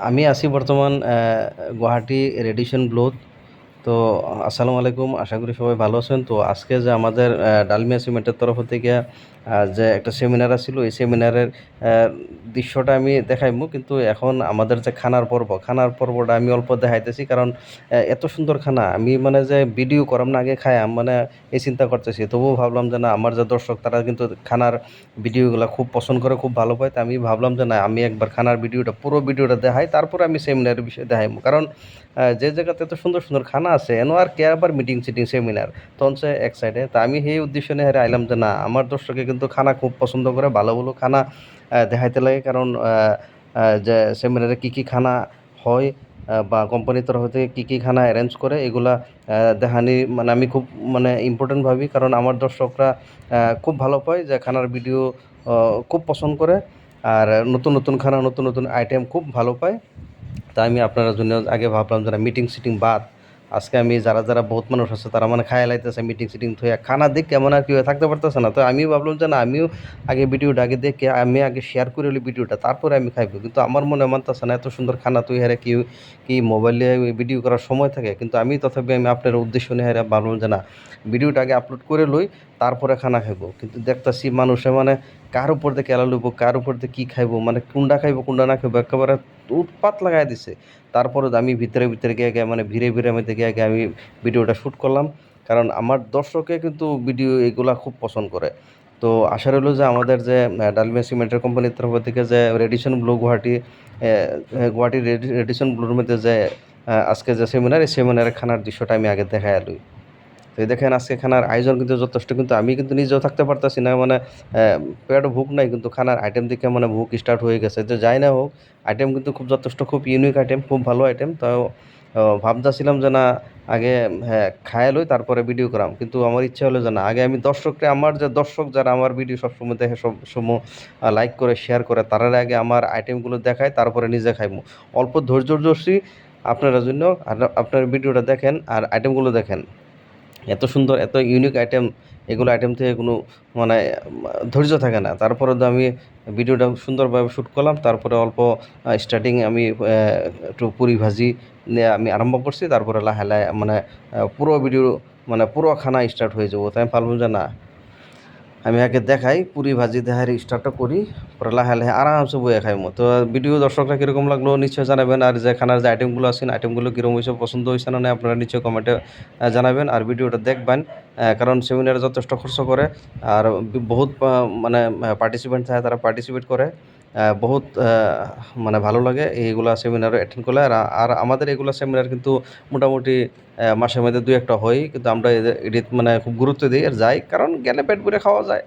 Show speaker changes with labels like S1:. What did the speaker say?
S1: আমি আছি বর্তমান গুৱাহাটী ৰেডিচন ব্লুত তো আসসালামু আলাইকুম, আশা করি সবাই ভালো আছেন। তো আজকে যে আমাদের ডালমিয়া সিমেন্টের তরফ থেকে যে একটা সেমিনার আছিল এই সেমিনারের দৃশ্যটা আমি দেখাইমু। কিন্তু এখন আমাদের যে খানার পর্ব, খানার পর্বটা আমি অল্প দেখাইতেছি কারণ এত সুন্দর খানা। আমি মানে যে ভিডিও করাম না, আগে খাই মানে এই চিন্তা করতেছি। তবুও ভাবলাম যে না, আমার যে দর্শক, তারা কিন্তু খানার ভিডিওগুলো খুব পছন্দ করে, খুব ভালো পায়। তো আমি ভাবলাম যে না, আমি একবার খানার ভিডিওটা পুরো ভিডিওটা দেখাই, তারপরে আমি সেমিনারের বিষয়ে দেখাইমু। কারণ যে জায়গাতে এত সুন্দর সুন্দর খানা আছে, এনো আর কে আবার মিটিং সিটিং সেমিনার তখন সে এক সাইডে তা আমি সেই উদ্দেশ্য নিয়ে হেরে আইলাম যে না, আমার দর্শকে কিন্তু খানা খুব পছন্দ করে, ভালো ভালো খানা দেখাইতে লাগে। কারণ যে সেমিনারে কী কী খানা হয় বা কোম্পানির তরফ থেকে কী কী খানা অ্যারেঞ্জ করে, এগুলা দেখানি মানে আমি খুব মানে ইম্পর্টেন্ট ভাবি। কারণ আমার দর্শকরা খুব ভালো পায় যে খানার ভিডিও খুব পছন্দ করে। আর নতুন নতুন খানা, নতুন নতুন আইটেম খুব ভালো পায়। তাই আমি আপনার জন্য আগে ভাবলাম যে মিটিং সিটিং বাদ। আজকে আমি যারা যারা বহুত মানুষ আছে, তারা মানে খায় লাইতেছে মিটিং সিটিং থুয়ে খানা দিক কেমন আর কি থাকতে পারতেছে না। তো আমিও ভাবলাম যে না, আমিও আগে ভিডিওটা আগে দেখে, আমি আগে শেয়ার করে হলি ভিডিওটা তারপরে আমি খাইব। কিন্তু আমার মনে মানতেছে না, এত সুন্দর খানা তুই হারে কি কি মোবাইলে ভিডিও করার সময় থাকে। কিন্তু আমি তথাপি আমি আপনার উদ্দেশ্য নিয়ে হারে ভাবলাম যে না ভিডিওটা আগে আপলোড করে লই, তারপরে খানা খাইব। কিন্তু দেখতেছি মানুষে মানে কার উপর দিয়ে কেলা লইব, কার উপর দিয়ে কী খাইব মানে কুন্ডা খাইব, কুন্ডা না খাইব, একেবারে উৎপাত লাগাই দিছে। তারপরে আমি ভিতরে ভিতরে গিয়ে গিয়ে মানে ভিড়ে ভিড়ে মধ্যে গিয়ে গিয়ে আমি ভিডিওটা শ্যুট করলাম। কারণ আমার দর্শকে কিন্তু ভিডিও এগুলা খুব পছন্দ করে। তো আশা রইল যে আমাদের যে ডালমিয়া সিমেন্টের কোম্পানির তরফ থেকে যে রেডিশন ব্লু গুয়াহাটি গুয়াহাটি রেডি- রেডিশন ব্লুর মধ্যে যে আজকে যে সেমিনার এই সেমিনারের খানার দৃশ্যটা আমি আগে দেখাই আলুই তো এই দেখেন আজকে খানার আয়োজন কিন্তু যথেষ্ট, কিন্তু আমি কিন্তু নিজেও থাকতে পারতাছি না মানে পেট ভুক নাই, কিন্তু খানার আইটেম দেখে মানে ভুক স্টার্ট হয়ে গেছে। যে যাই না হোক আইটেম কিন্তু খুব যথেষ্ট, খুব ইউনিক আইটেম খুব ভালো আইটেম তো ভাবতেছিলাম যে না, আগে হ্যাঁ খায় লই, তারপরে ভিডিও করাম। কিন্তু আমার ইচ্ছা হলো যে না, আগে আমি দর্শককে আমার যে দর্শক যারা আমার ভিডিও সবসময় দেখে সব সময় লাইক করে শেয়ার করে তারা আগে আমার আইটেমগুলো দেখায়, তারপরে নিজে খাইমু। অল্প ধৈর্য আপনারা জন্য, আর আপনার ভিডিওটা দেখেন, আর আইটেমগুলো দেখেন। এত সুন্দর, এত ইউনিক আইটেম এগুলো আইটেম থেকে কোনো মানে ধৈর্য থাকে না। তারপরে তো আমি ভিডিওটা সুন্দরভাবে শ্যুট করলাম, তারপরে অল্প স্টার্টিং আমি একটু পুরি ভাজি আমি আরম্ভ করছি। তারপরে লাহে লাহে মানে পুরো ভিডিও মানে পুরো খানা স্টার্ট হয়ে যাব। তাই আমি পারলাম যে না আমি আগে দেখাই, পুরি ভাজি দেখার স্টার্টটা করি, পরে লাহে লাহে আরামসে বয়ে খাইমো। তো ভিডিও দর্শকরা কীরকম লাগল নিশ্চয়ই জানাবেন, আর যে খানার যে আইটেমগুলো আছেন আইটেমগুলো কীরকম হয়েছে, পছন্দ হয়েছে না আপনারা নিশ্চয়ই কমেন্টে জানাবেন, আর ভিডিওটা দেখবেন কারণ সেমিনারে যথেষ্ট খরচ করে, আর বহুত মানে পার্টিসিপেন্ট থাকে, তারা পার্টিসিপেট করে। বহুত মানে ভালো লাগে এইগুলা সেমিনারে অ্যাটেন্ড করলে। আর আর আমাদের এগুলা সেমিনার কিন্তু মোটামুটি মাসের মাসে মধ্যে দু একটা হয়। কিন্তু আমরা এদের- মানে খুব গুরুত্ব দিই আর যাই। কারণ গেলে পেট ভরে খাওয়া যায়।